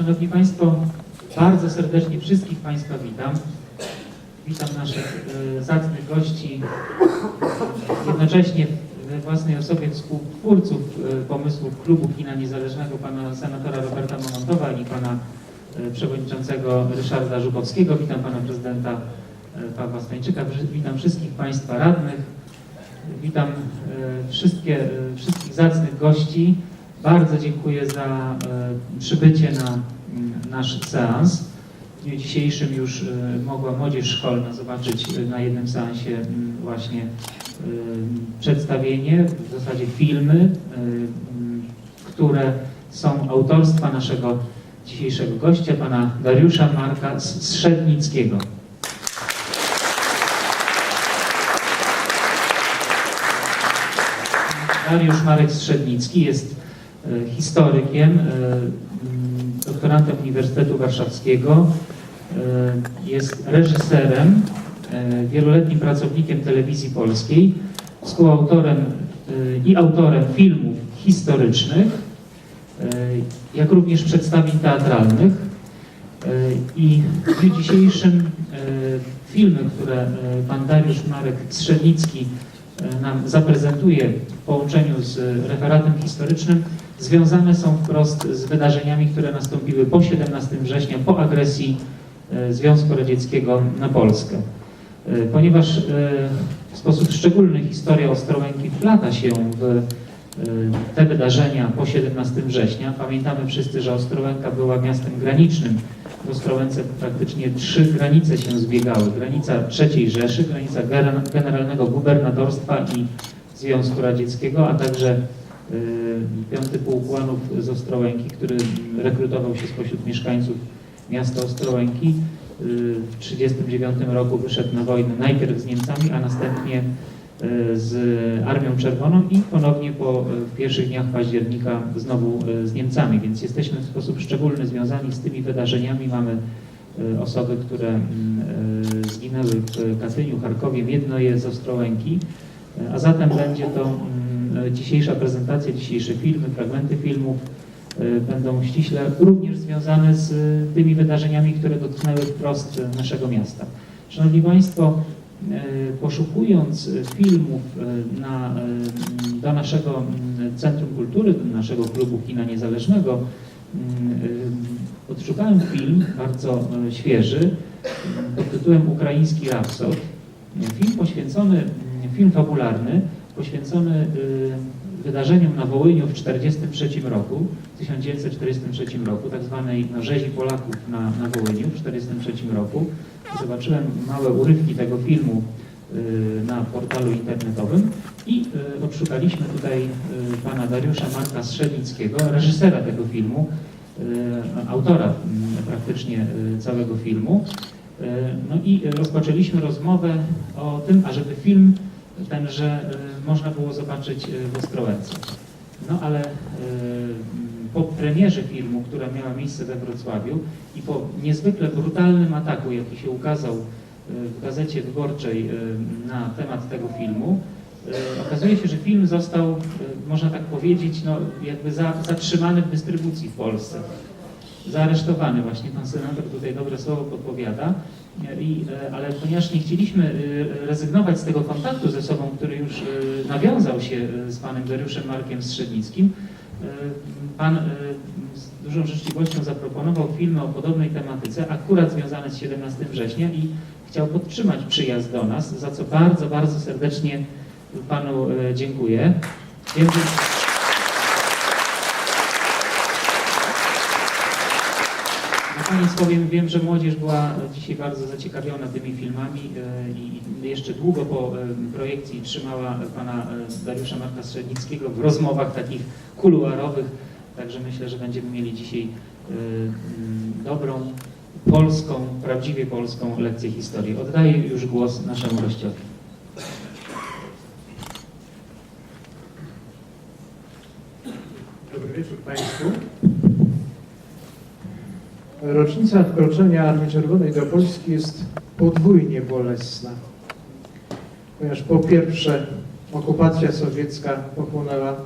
Szanowni Państwo, bardzo serdecznie wszystkich Państwa witam. Witam naszych e, zacnych gości, jednocześnie we własnej osobie współtwórców e, pomysłów Klubu Kina Niezależnego, pana senatora Roberta Momontowa i pana e, przewodniczącego Ryszarda Żukowskiego. Witam pana prezydenta e, Pawła Stańczyka. Witam wszystkich Państwa radnych. Witam e, wszystkie, e, wszystkich zacnych gości. Bardzo dziękuję za e, przybycie na nasz seans. W dniu dzisiejszym już e, mogła młodzież szkolna zobaczyć e, na jednym seansie właśnie przedstawienie, w zasadzie filmy, które są autorstwa naszego dzisiejszego gościa, pana Dariusza Marka Strzednickiego. Dariusz Marek Strzednicki jest historykiem, e, mm, doktorantem Uniwersytetu Warszawskiego, e, jest reżyserem, e, wieloletnim pracownikiem telewizji polskiej, współautorem e, i autorem filmów historycznych, e, jak również przedstawień teatralnych. E, I w dniu dzisiejszym e, filmy, które e, pan Dariusz Marek Strzelnicki e, nam zaprezentuje w połączeniu z referatem historycznym, związane są wprost z wydarzeniami, które nastąpiły po 17 września, po agresji e, Związku Radzieckiego na Polskę. E, Ponieważ e, w sposób szczególny historia Ostrołęki wplata się w te wydarzenia po 17 września. Pamiętamy wszyscy, że Ostrołęka była miastem granicznym. W Ostrołęce praktycznie trzy granice się zbiegały. Granica III Rzeszy, granica gener- Generalnego Gubernatorstwa i Związku Radzieckiego, a także y, piąty pułk ułanów z Ostrołęki, który rekrutował się spośród mieszkańców miasta Ostrołęki. Y, W 1939 roku wyszedł na wojnę najpierw z Niemcami, a następnie z Armią Czerwoną i ponownie po y, w pierwszych dniach października znowu y, z Niemcami, więc jesteśmy w sposób szczególny związani z tymi wydarzeniami. Mamy osoby, które mm, zginęły w Katyniu, Charkowie, Miednoje z Ostrołęki, a zatem będzie to mm, dzisiejsza prezentacja, dzisiejsze filmy, fragmenty filmów będą ściśle również związane z tymi wydarzeniami, które dotknęły wprost naszego miasta. Szanowni Państwo, poszukując y, filmów y, na, do naszego Centrum Kultury, do naszego klubu kina niezależnego, odszukałem film bardzo świeży pod tytułem Ukraiński Rapsod. Film poświęcony, film fabularny, poświęcony wydarzeniom na Wołyniu w 1943 roku, w 1943 roku, tak zwanej rzezi Polaków na, na Wołyniu w 1943 roku. Zobaczyłem małe urywki tego filmu y, na portalu internetowym i y, odszukaliśmy tutaj y, pana Dariusza Marka Strzelickiego, reżysera tego filmu, y, autora mm, praktycznie y, całego filmu. Y, No i rozpoczęliśmy rozmowę o tym, ażeby film tenże y, można było zobaczyć y, w Ostrołęce. No ale y, po premierze filmu, która miała miejsce we Wrocławiu i po niezwykle brutalnym ataku, jaki się ukazał w Gazecie Wyborczej na temat tego filmu, okazuje się, że film został, można tak powiedzieć, no, jakby za, zatrzymany w dystrybucji w Polsce zaaresztowany właśnie, pan senator tutaj dobre słowo podpowiada, I, e, ale ponieważ nie chcieliśmy e, rezygnować z tego kontaktu ze sobą, który już e, nawiązał się z panem Dariuszem Markiem Strzednickim, pan z dużą życzliwością zaproponował filmy o podobnej tematyce, akurat związane z 17 września i chciał podtrzymać przyjazd do nas, za co bardzo, bardzo serdecznie panu. Dziękuję. Na koniec powiem, wiem, że młodzież była dzisiaj bardzo zaciekawiona tymi filmami e, i jeszcze długo po e, projekcji trzymała pana e, Dariusza Marka Strzednickiego w rozmowach takich kuluarowych, także myślę, że będziemy mieli dzisiaj mm, dobrą, polską, prawdziwie polską lekcję historii. Oddaję już głos naszemu gościowi. Rocznica wkroczenia Armii Czerwonej do Polski jest podwójnie bolesna, ponieważ po pierwsze okupacja sowiecka pochłonęła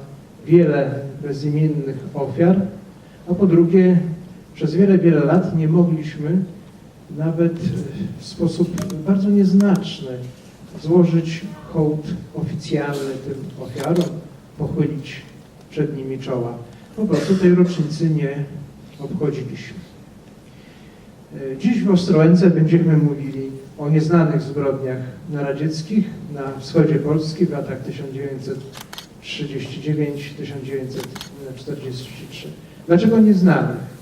wiele bezimiennych ofiar, a po drugie przez wiele, wiele lat nie mogliśmy nawet w sposób bardzo nieznaczny złożyć hołd oficjalny tym ofiarom, pochylić przed nimi czoła. Po prostu tej rocznicy nie obchodziliśmy. E, Dziś w Ostrołęce będziemy mówili o nieznanych zbrodniach naradzieckich na wschodzie Polski w latach 1939-1943. Dlaczego nieznanych?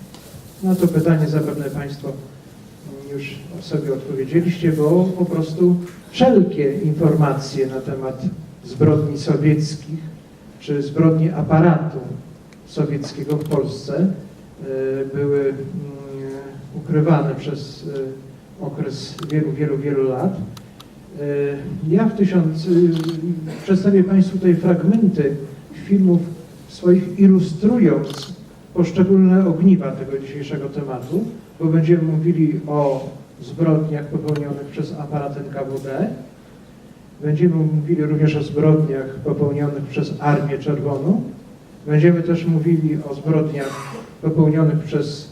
Na to pytanie zapewne Państwo już sobie odpowiedzieliście, bo po prostu wszelkie informacje na temat zbrodni sowieckich czy zbrodni aparatu sowieckiego w Polsce e, były mm, ukrywane przez e, okres wielu, wielu, wielu lat. E, Ja w tysiąc, y, przedstawię Państwu tutaj fragmenty filmów swoich ilustrując poszczególne ogniwa tego dzisiejszego tematu, bo będziemy mówili o zbrodniach popełnionych przez aparat NKWD. Będziemy mówili również o zbrodniach popełnionych przez Armię Czerwoną. Będziemy też mówili o zbrodniach popełnionych przez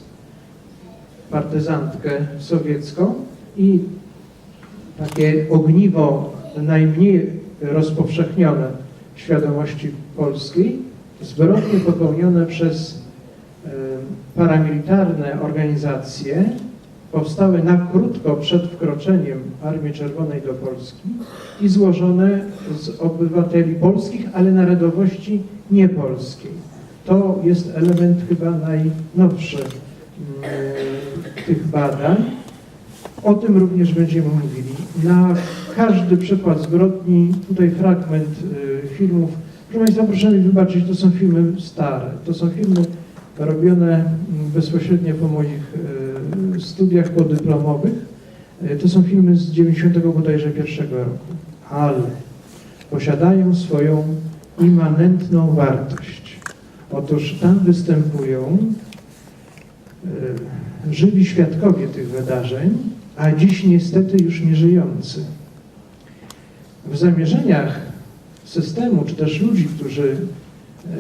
partyzantkę sowiecką i takie ogniwo najmniej rozpowszechnione w świadomości polskiej, zbrodnie popełnione przez e, paramilitarne organizacje powstały na krótko przed wkroczeniem Armii Czerwonej do Polski i złożone z obywateli polskich, ale narodowości niepolskiej. To jest element chyba najnowszy mm, tych badań. O tym również będziemy mówili. Na każdy przykład zbrodni, tutaj fragment y, filmów. Proszę Państwa, proszę mi wybaczyć, to są filmy stare. To są filmy robione mm, bezpośrednio po moich y, studiach podyplomowych. Y, To są filmy z 90 bodajże pierwszego roku, ale posiadają swoją immanentną wartość. Otóż tam występują żywi świadkowie tych wydarzeń, a dziś niestety już nie żyjący. W zamierzeniach systemu, czy też ludzi, którzy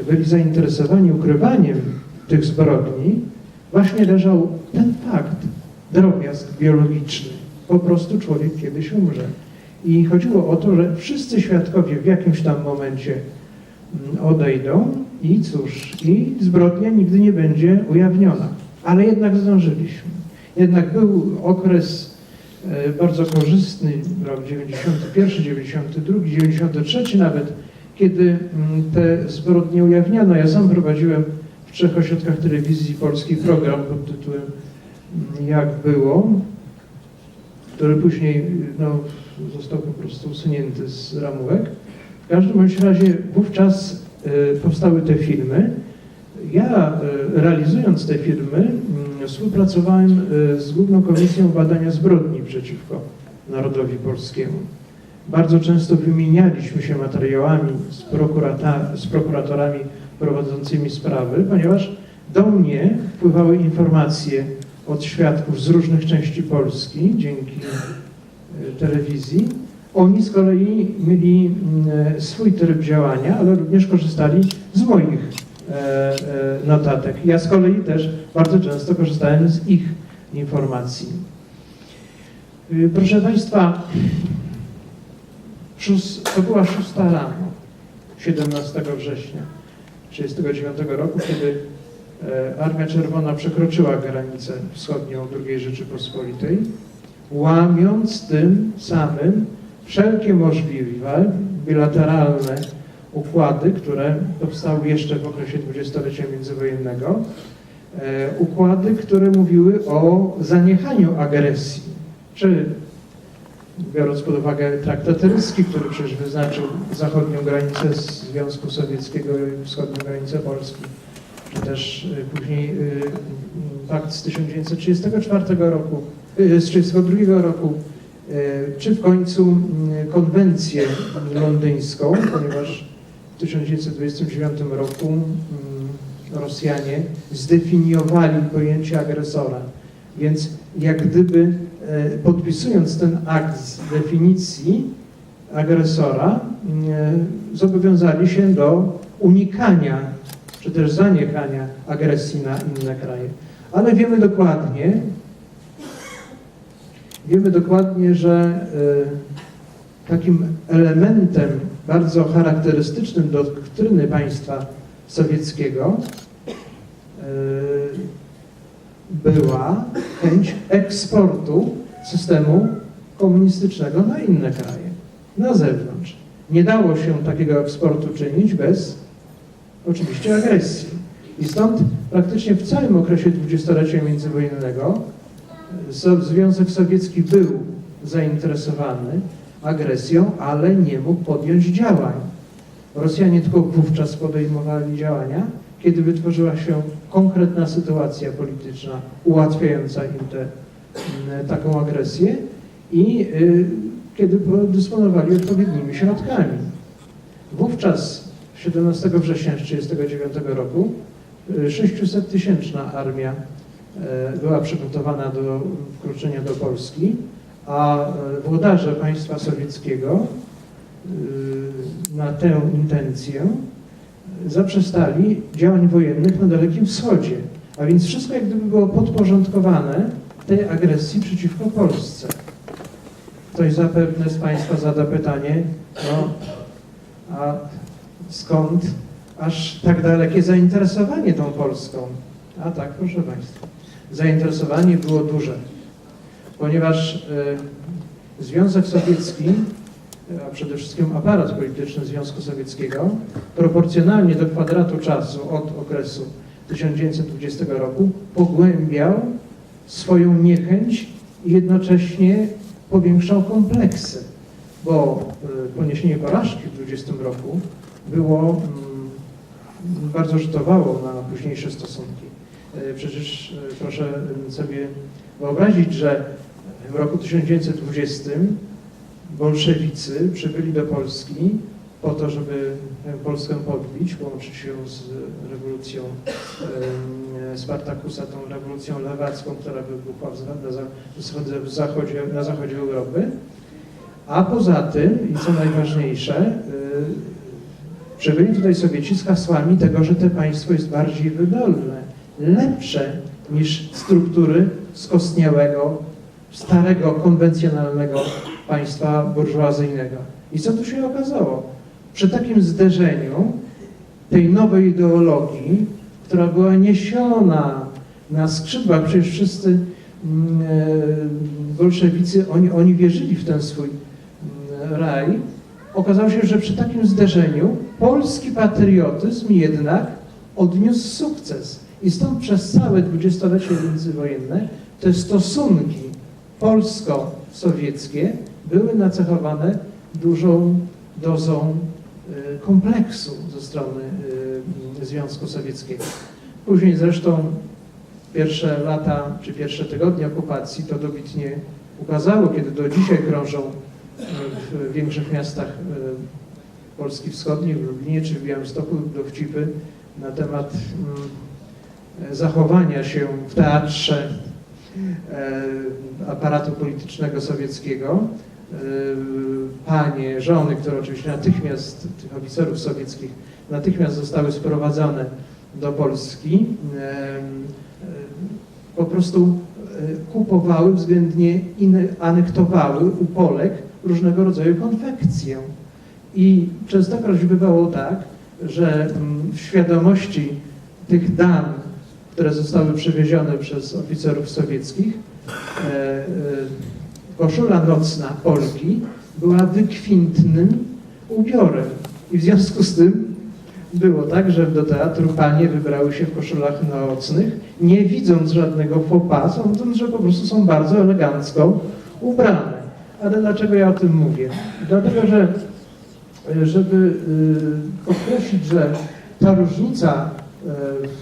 e, byli zainteresowani ukrywaniem tych zbrodni, właśnie leżał ten fakt, drobiazg biologiczny. Po prostu człowiek kiedyś umrze. I chodziło o to, że wszyscy świadkowie w jakimś tam momencie mm, odejdą i cóż, i zbrodnia nigdy nie będzie ujawniona. Ale jednak zdążyliśmy. Jednak był okres e, bardzo korzystny, rok 91, 92, 93 nawet, kiedy mm, te zbrodnie ujawniono. Ja sam prowadziłem w trzech ośrodkach telewizji polski program pod tytułem mm, Jak było, który później no, został po prostu usunięty z ramówek. W każdym razie wówczas e, powstały te filmy. Ja e, realizując te filmy mm, współpracowałem e, z Główną Komisją Badania Zbrodni przeciwko Narodowi Polskiemu. Bardzo często wymienialiśmy się materiałami z, prokurata, z prokuratorami prowadzącymi sprawy, ponieważ do mnie wpływały informacje od świadków z różnych części Polski dzięki e, telewizji. Oni z kolei mieli mm, swój tryb działania, ale również korzystali z moich notatek. Ja z kolei też bardzo często korzystałem z ich informacji. Y, Proszę Państwa, to była szósta rano, 17 września 1939 roku, kiedy e, Armia Czerwona przekroczyła granicę wschodnią II Rzeczypospolitej, łamiąc tym samym wszelkie możliwe bilateralne układy, które powstały jeszcze w okresie dwudziestolecia międzywojennego, e, układy, które mówiły o zaniechaniu agresji, czy biorąc pod uwagę traktat ryski, który przecież wyznaczył zachodnią granicę Związku Sowieckiego i wschodnią granicę Polski, czy też y, później y, pakt z 1934 roku, z 1932 roku, czy w końcu y, konwencję londyńską, ponieważ w 1929 roku mm, Rosjanie zdefiniowali pojęcie agresora. Więc jak gdyby e, podpisując ten akt z definicji agresora, e, zobowiązali się do unikania czy też zaniechania agresji na inne kraje. Ale wiemy dokładnie, wiemy dokładnie, że y, takim elementem bardzo charakterystycznym doktryny państwa sowieckiego y, była chęć eksportu systemu komunistycznego na inne kraje, na zewnątrz. Nie dało się takiego eksportu czynić bez oczywiście agresji. I stąd praktycznie w całym okresie dwudziestolecia międzywojennego e, Związek Sowiecki był zainteresowany agresją, ale nie mógł podjąć działań. Rosjanie tylko wówczas podejmowali działania, kiedy wytworzyła się konkretna sytuacja polityczna ułatwiająca im tę m, taką agresję i y, kiedy dysponowali odpowiednimi środkami. Wówczas 17 września 1939 roku 600-tysięczna armia e, była przygotowana do wkroczenia do Polski, a e, włodarze państwa sowieckiego e, na tę intencję zaprzestali działań wojennych na Dalekim Wschodzie. A więc wszystko jak gdyby było podporządkowane tej agresji przeciwko Polsce. Ktoś zapewne z Państwa zada pytanie, no a skąd aż tak dalekie zainteresowanie tą Polską? A tak, proszę Państwa. Zainteresowanie było duże, ponieważ e, Związek Sowiecki, a przede wszystkim aparat polityczny Związku Sowieckiego, proporcjonalnie do kwadratu czasu od okresu 1920 roku pogłębiał swoją niechęć i jednocześnie powiększał kompleksy, bo e, poniesienie porażki w 20 roku było mm, bardzo rzutowało na późniejsze stosunki. E, Przecież proszę sobie wyobrazić, że w roku 1920 bolszewicy przybyli do Polski po to, żeby Polskę podbić, połączyć się z rewolucją Spartakusa, tą rewolucją lewacką, która wybuchła w zachodzie, na zachodzie Europy. A poza tym, i co najważniejsze, y, przybyli tutaj Sowieci z hasłami tego, że to państwo jest bardziej wydolne, lepsze niż struktury skostniałego, starego, konwencjonalnego państwa burżuazyjnego. I co tu się okazało? Przy takim zderzeniu tej nowej ideologii, która była niesiona na skrzydłach, przecież wszyscy mm, e, bolszewicy, oni, oni wierzyli w ten swój mm, raj, okazało się, że przy takim zderzeniu polski patriotyzm jednak odniósł sukces. I stąd przez całe dwudziestolecie międzywojenne te stosunki polsko-sowieckie były nacechowane dużą dozą e, kompleksu ze strony e, Związku Sowieckiego. Później zresztą pierwsze lata czy pierwsze tygodnie okupacji to dobitnie ukazało, kiedy do dzisiaj krążą e, w większych miastach Polski Wschodniej, w Lublinie czy w Białymstoku dowcipy na temat mm, zachowania się w teatrze aparatu politycznego sowieckiego. E, Panie, żony, które oczywiście natychmiast, tych oficerów sowieckich, natychmiast zostały sprowadzone do Polski, e, e, po prostu e, kupowały, względnie anektowały u Polek różnego rodzaju konfekcję. I częstokroć bywało tak, że mm, w świadomości tych dam, które zostały przywiezione przez oficerów sowieckich, e, e, koszula nocna Polki była wykwintnym ubiorem. I w związku z tym było tak, że do teatru panie wybrały się w koszulach nocnych, nie widząc żadnego faux sądząc, że po prostu są bardzo elegancko ubrane. Ale dlaczego ja o tym mówię? Dlatego, że e, żeby podkreślić, że ta różnica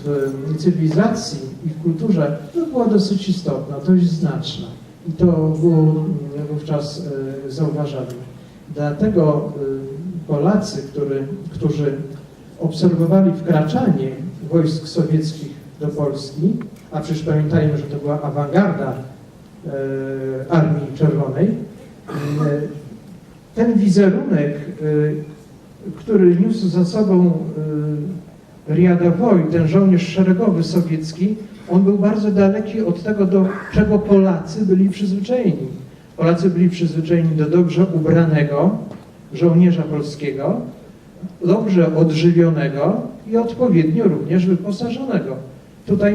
w cywilizacji i w kulturze no, była dosyć istotna, dość znaczna. I to było wówczas e, zauważalne. Dlatego y, Polacy, który, którzy obserwowali wkraczanie wojsk sowieckich do Polski, a przecież pamiętajmy, że to była awangarda e, Armii Czerwonej, e, ten wizerunek, e, który niósł za sobą Riadowoj, ten żołnierz szeregowy sowiecki, on był bardzo daleki od tego, do czego Polacy byli przyzwyczajeni. Polacy byli przyzwyczajeni do dobrze ubranego żołnierza polskiego, dobrze odżywionego i odpowiednio również wyposażonego. Tutaj